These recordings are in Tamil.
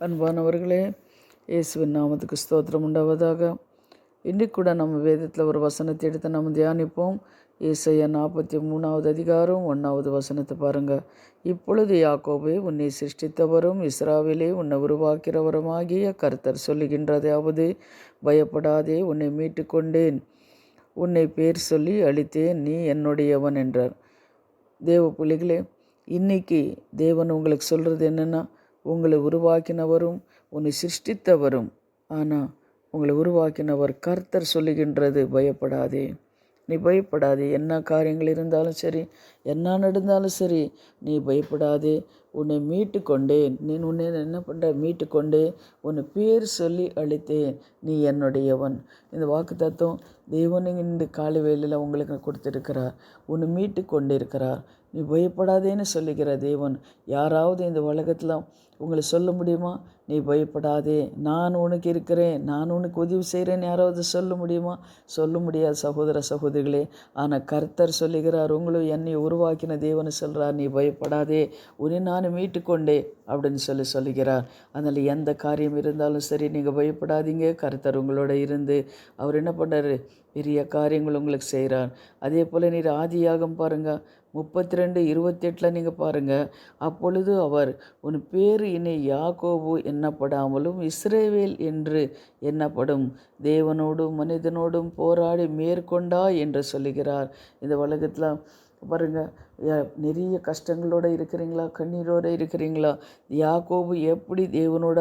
அன்பானவர்களே இயேசுவின் நாமத்துக்கு ஸ்தோத்திரம் உண்டாவதாக. இன்றைக்கு கூட நம்ம வேதத்தில் ஒரு வசனத்தை எடுத்து நம்ம தியானிப்போம். ஏசையா நாற்பத்தி மூணாவது அதிகாரம் ஒன்றாவது வசனத்தை பாருங்கள் இப்பொழுது யாக்கோபே உன்னை சிருஷ்டித்தவரும் இஸ்ராவிலே உன்னை உருவாக்கிறவருமாகிய கர்த்தர் சொல்லுகின்றதாவது பயப்படாதே உன்னை மீட்டு கொண்டேன் உன்னை பேர் சொல்லி அழித்தேன் நீ என்னுடையவன் என்றார். தேவ பிள்ளைகளே இன்னைக்கு தேவன் உங்களுக்கு சொல்கிறது என்னென்னா உங்களை உருவாக்கினவரும் உன்னை சிருஷ்டித்தவரும். ஆனால் உங்களை உருவாக்கினவர் கர்த்தர் சொல்லுகின்றது பயப்படாதே. நீ பயப்படாதே. என்ன காரியங்கள் இருந்தாலும் சரி என்ன நடந்தாலும் சரி நீ பயப்படாதே. உன்னை மீட்டு கொண்டேன் நீ உன்னை என்ன பண்ணுற மீட்டு கொண்டே உன்னை பேர் சொல்லி அழித்தேன். நீ என்னுடையவன். இந்த வாக்கு தத்துவம் தேவன் இந்த காலை வேலையில் உங்களுக்கு கொடுத்துருக்கிறார். உன்னை மீட்டு கொண்டிருக்கிறார் நீ பயப்படாதேன்னு சொல்லுகிற தேவன். யாராவது இந்த உலகத்தில் உங்களை சொல்ல முடியுமா? நீ பயப்படாதே. நான் உனக்கு இருக்கிறேன். நான் உனக்கு உதவி செய்கிறேன்னு யாராவது சொல்ல முடியுமா? சொல்ல முடியாது சகோதர சகோதரிகளே. ஆனால் கர்த்தர் சொல்லுகிறார் உங்களும் என்னை உருவாக்கின தேவனை சொல்கிறார் நீ பயப்படாதே உன்னை நான் மீட்டுக்கொண்டே அப்படின்னு சொல்லி சொல்லுகிறார். அதனால் எந்த காரியம் இருந்தாலும் சரி நீங்கள் பயப்படாதீங்க. கருத்தர் உங்களோட இருந்து அவர் என்ன பண்ணுறாரு பெரிய காரியங்கள் உங்களுக்கு செய்கிறார் அதே போல் நீர் ஆதியாகம் பாருங்கள் முப்பத்தி ரெண்டு இருபத்தெட்டில் நீங்கள் பாருங்கள் அப்பொழுது அவர் உன் பேர் இனி யாக்கோபு எண்ணப்படாமலும் இஸ்ரேவேல் என்று எண்ணப்படும். தேவனோடும் மனிதனோடும் போராடி மேற்கொண்டா என்று சொல்லுகிறார். இந்த உலகத்தில் வருங்க நிறைய கஷ்டங்களோடு இருக்கிறீங்களா? கண்ணீரோடு இருக்கிறீங்களா? யாக்கோபு எப்படி தேவனோட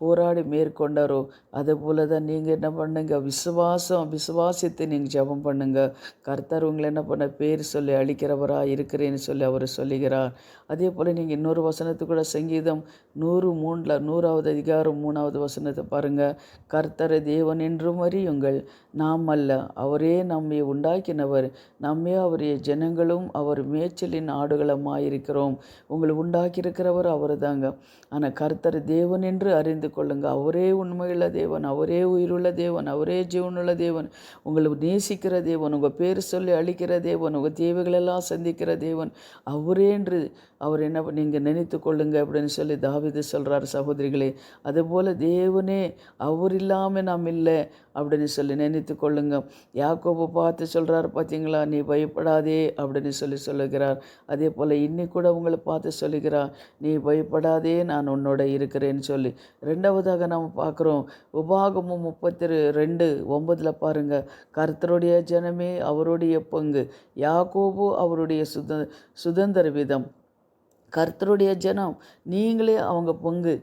போராடி மேற்கொண்டாரோ அதே போல் தான் நீங்கள் என்ன பண்ணுங்க? விசுவாசம் விசுவாசத்தை நீங்கள் ஜெபம் பண்ணுங்கள் கர்த்தர் உங்களை என்ன பண்ண? பேர் சொல்லி அழிக்கிறவராக இருக்கிறேன்னு சொல்லி அவர் சொல்லுகிறார். அதே போல் நீங்கள் இன்னொரு வசனத்து கூட சங்கீதம் நூறு மூணில் நூறாவது அதிகாரம் மூணாவது வசனத்தை பாருங்கள் கர்த்தரை தேவன் என்றும் அறியுங்கள். நாம் அல்ல அவரே நம்மை உண்டாக்கினவர். நம்மே அவருடைய ஜனங்களும் அவர் மேய்ச்சலின் ஆடுகளமாயிருக்கிறோம். உங்களை உண்டாக்கியிருக்கிறவர் அவர் தாங்க ஆனால் கர்த்தர் தேவன் என்று அறிந்து கொள்ளுங்க. அவரே உண்மையுள்ள தேவன் அவரே உயிருள்ள தேவன் அவரே ஜீவனுள்ள தேவன். உங்களை நேசிக்கிற தேவன் உங்கள் பேர் சொல்லி அழிக்கிற தேவன் உங்கள் தேவைகளெல்லாம் சந்திக்கிற தேவன். அவரே என்று அவர் என்ன நீங்கள் நினைத்து கொள்ளுங்க அப்படின்னு சொல்லி தாவிது சொல்கிறார் சகோதரிகளே. அதுபோல் தேவனே அவர் இல்லாமல் நாம் இல்லை அப்படின்னு சொல்லி நினைத்து கொள்ளுங்க. யாக்கோபை பார்த்து சொல்கிறார் பார்த்தீங்களா நீ பயப்படாதே அப்படின்னு சொல்லி சொல்லுகிறார். அதே போல் இன்னி கூட உங்களை பார்த்து சொல்லுகிறார் நீ பயப்படாதே நான் உன்னோட இருக்கிறேன்னு சொல்லி. ரெண்டாவதாக நாம் பார்க்குறோம் உபாகமும் முப்பத்தி ரெண்டு ஒம்பதில் பாருங்கள் கர்த்தருடைய ஜனமே அவருடைய பங்கு யாக்கோபு அவருடைய சுத சுதந்திர விதம். கர்த்தருடைய ஜனம் நீங்களே அவங்க பங்கு.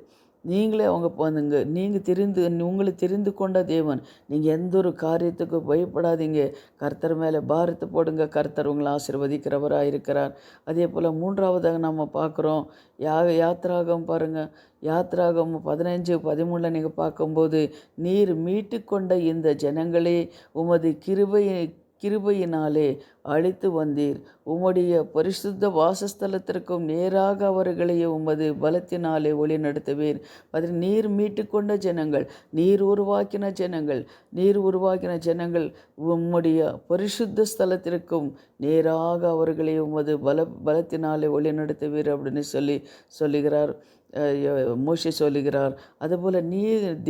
நீங்களே அவங்க பண்ணுங்க நீங்கள் தெரிந்து உங்களை தெரிந்து கொண்ட தேவன். நீங்கள் எந்த ஒரு காரியத்துக்கு பயப்படாதீங்க. கர்த்தர் மேலே பாரத்தை போடுங்க. கர்த்தர் உங்களை ஆசிர்வதிக்கிறவராக இருக்கிறார் அதே போல் மூன்றாவதாக நம்ம பார்க்குறோம். யா யாத்திராகம் பாருங்கள் யாத்திராகம் பதினஞ்சு பதிமூணில் நீங்கள் பார்க்கும்போது நீர் மீட்டு கொண்ட இந்த ஜனங்களே உமது கிருபையை கிருபையினாலே அழைத்து வந்தீர். உம்முடைய பரிசுத்த வாசஸ்தலத்திற்கும் நேராக அவர்களை உமது பலத்தினாலே ஒளி நடத்துவீர். அதில் நீர் மீட்டு கொண்ட ஜனங்கள் நீர் உருவாக்கின ஜனங்கள் நீர் உருவாக்கின ஜனங்கள் உம்முடைய பரிசுத்த ஸ்தலத்திற்கும் நேராக அவர்களை உமது பல பலத்தினாலே ஒளி நடத்துவீர் அப்படின்னு சொல்லி சொல்லுகிறார். மோஷி சொல்லுகிறார் அதுபோல் நீ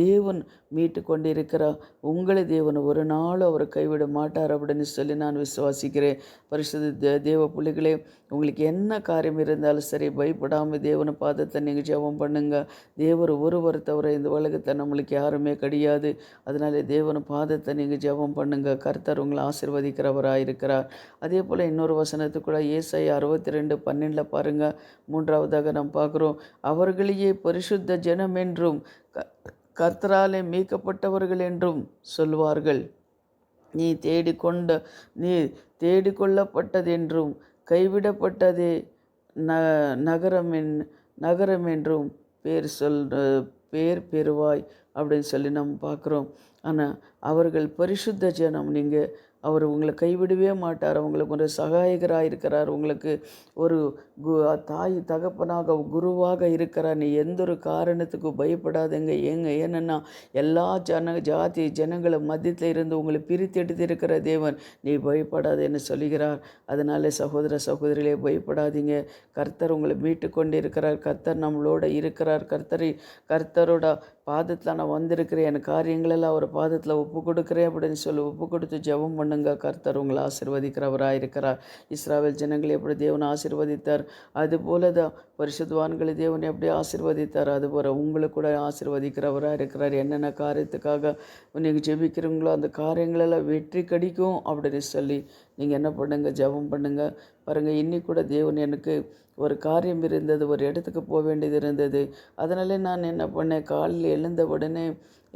தேவன் மீட்டு கொண்டிருக்கிறார். உங்களை தேவன் ஒரு நாள் அவர் கைவிட மாட்டார் அப்படின்னு சொல்லி நான் விசுவாசிக்கிறேன். பரிசுத்த தேவ பிள்ளைகளே உங்களுக்கு என்ன காரியம் இருந்தாலும் சரி பயப்படாமல் தேவனை பாதத்தை நீங்கள் ஜெபம் பண்ணுங்கள் தேவர் ஒருவர் தவிர இந்த உலகத்தை நம்மளுக்கு யாருமே கிடையாது. அதனால தேவனை பாதத்தை நீங்கள் ஜெபம் பண்ணுங்கள் கர்த்தர் உங்களை ஆசிர்வதிக்கிறவராக இருக்கிறார் அதே போல் இன்னொரு வசனத்து கூட ஏசை அறுபத்தி ரெண்டு பன்னெண்டில் பாருங்கள் மூன்றாவதாக நாம் பார்க்குறோம் அவர் அவர்களையே பரிசுத்த ஜனம் என்றும் கர்த்தராலே மீட்கப்பட்டவர்கள் என்றும் சொல்வார்கள். நீ தேடிக்கொண்ட நீ தேடிக்கொள்ளப்பட்டதென்றும் கைவிடப்பட்டதே ந நகரம் என் நகரம் என்றும் பேர் சொல் பேர் பெறுவாய் அப்படின்னு சொல்லி நம்ம பார்க்குறோம். ஆனால் அவர்கள் பரிசுத்த ஜனம் நீங்கள் அவர் உங்களை கைவிடவே மாட்டார். அவங்களுக்கு ஒரு சகாயகராக இருக்கிறார் உங்களுக்கு ஒரு கு தாய் தகப்பனாக குருவாக இருக்கிறார். நீ எந்த ஒரு காரணத்துக்கும் பயப்படாதங்க. ஏங்க ஏன்னா எல்லா ஜன ஜாதி ஜனங்களை மத்தியத்தில் இருந்து உங்களை பிரித்து இருக்கிற தேவன். நீ பயப்படாதேன்னு சொல்லுகிறார். அதனால சகோதர சகோதரிகளே பயப்படாதீங்க. கர்த்தர் உங்களை மீட்டு கொண்டு இருக்கிறார் கர்த்தர் நம்மளோட இருக்கிறார். கர்த்தரை கர்த்தரோட பாதத்தில் நான் வந்திருக்கிறேன். என் காரியங்களெல்லாம் அவர் பாதத்தில் ஒப்பு கொடுக்குறேன் அப்படின்னு சொல்லி ஒப்பு கொடுத்து ஜெபம் பண்ணுங்க. கர்த்தர் உங்களை ஆசிர்வதிக்கிறவராக இருக்கிறார். இஸ்ராவேல் ஜனங்களை எப்படி தேவன் ஆசிர்வதித்தார்? அதுபோல தான் பரிசுத்வான்களை தேவன் எப்படி ஆசிர்வதித்தார்? அதுபோல் உங்களை கூட ஆசிர்வதிக்கிறவராக இருக்கிறார். என்னென்ன காரியத்துக்காக நீங்கள் ஜெபிக்கிறீங்களோ அந்த காரியங்களெல்லாம் வெற்றி கடிக்கும் அப்படின்னு சொல்லி நீங்கள் என்ன பண்ணுங்கள் ஜெபம் பண்ணுங்கள் பாருங்கள் இன்னி கூட தேவன் எனக்கு ஒரு காரியம் இருந்தது ஒரு இடத்துக்கு போக வேண்டியது இருந்தது. அதனால நான் என்ன பண்ணேன்? காலில் எழுந்த உடனே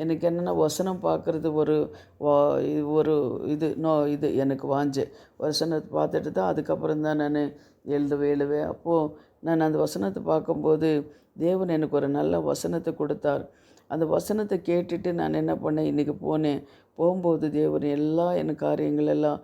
எனக்கு என்னென்னா வசனம் பார்க்குறது ஒரு வா இது ஒரு இது நோ இது எனக்கு வாஞ்சு. வசனத்தை பார்த்துட்டு தான் அதுக்கப்புறம் தான் நான் எழுதவே எழுவேன் அப்போது நான் அந்த வசனத்தை பார்க்கும்போது தேவன் எனக்கு ஒரு நல்ல வசனத்தை கொடுத்தார். அந்த வசனத்தை கேட்டுட்டு நான் என்ன பண்ணேன்? இன்றைக்கி போனேன். போகும்போது தேவன் எல்லா என் காரியங்கள் எல்லாம்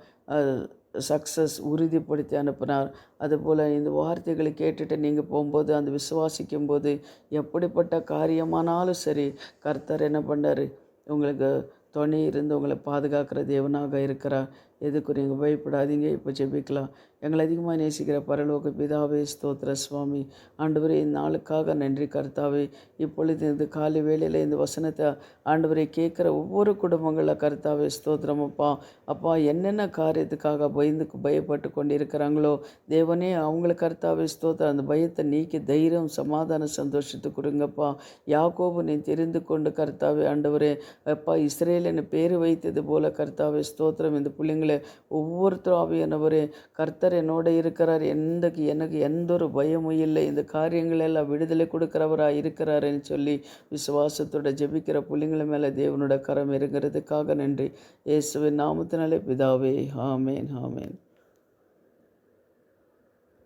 சக்ஸஸ் உறுதிப்படுத்தி அனுப்பினார். அதுபோல் இந்த வார்த்தைகளை கேட்டுட்டு நீங்கள் போகும்போது அந்த விசுவாசிக்கும் போது எப்படிப்பட்ட காரியமானாலும் சரி கர்த்தர் என்ன பண்ணார்? உங்களுக்கு துணை இருந்து உங்களை பாதுகாக்கிற தேவனாக இருக்கிறார். எதுக்கு நீங்கள் பயப்படாதீங்க இப்போ ஜெபிக்கலாம். எங்களை அதிகமாக நேசிக்கிற பரலோக பிதாவே ஸ்தோத்ர சுவாமி. ஆண்டவரே இந்த நாளுக்காக நன்றி கர்த்தாவே. இப்பொழுது இந்த காலை வேளையில் இந்த வசனத்தை ஆண்டவரை கேட்குற ஒவ்வொரு குடும்பங்களில் கர்த்தாவே ஸ்தோத்திரம் அப்பா. அப்பா என்னென்ன காரியத்துக்காக பயந்து பயப்பட்டு கொண்டு இருக்கிறாங்களோ தேவனே அவங்களுக்கு கர்த்தாவே ஸ்தோத்திரம். அந்த பயத்தை நீக்கி தைரியம் சமாதான சந்தோஷத்தை கொடுங்கப்பா. யாக்கோபு நீ தெரிந்து கொண்டு கர்த்தாவே ஆண்டவரே அப்பா இஸ்ரேல் பேர் வைத்தது போல கர்த்தாவே ஸ்தோத்திரம். இந்த பிள்ளைங்களை ஒவ்வொருத்தரும் ஆவியானவரே கர்த்தர் என்னோட இருக்கிறார். எந்த எனக்கு எந்த ஒரு பயமும் இல்லை. இந்த காரியங்களெல்லாம் விடுதலை கொடுக்கிறவராக இருக்கிறாருன்னு சொல்லி விசுவாசத்தோட ஜெபிக்கிற பிள்ளைங்கள மேலே தேவனோட கரம் இருக்கிறதுக்காக நன்றி. இயேசுவின் நாமத்தினாலே பிதாவே. ஆமேன் ஆமேன்.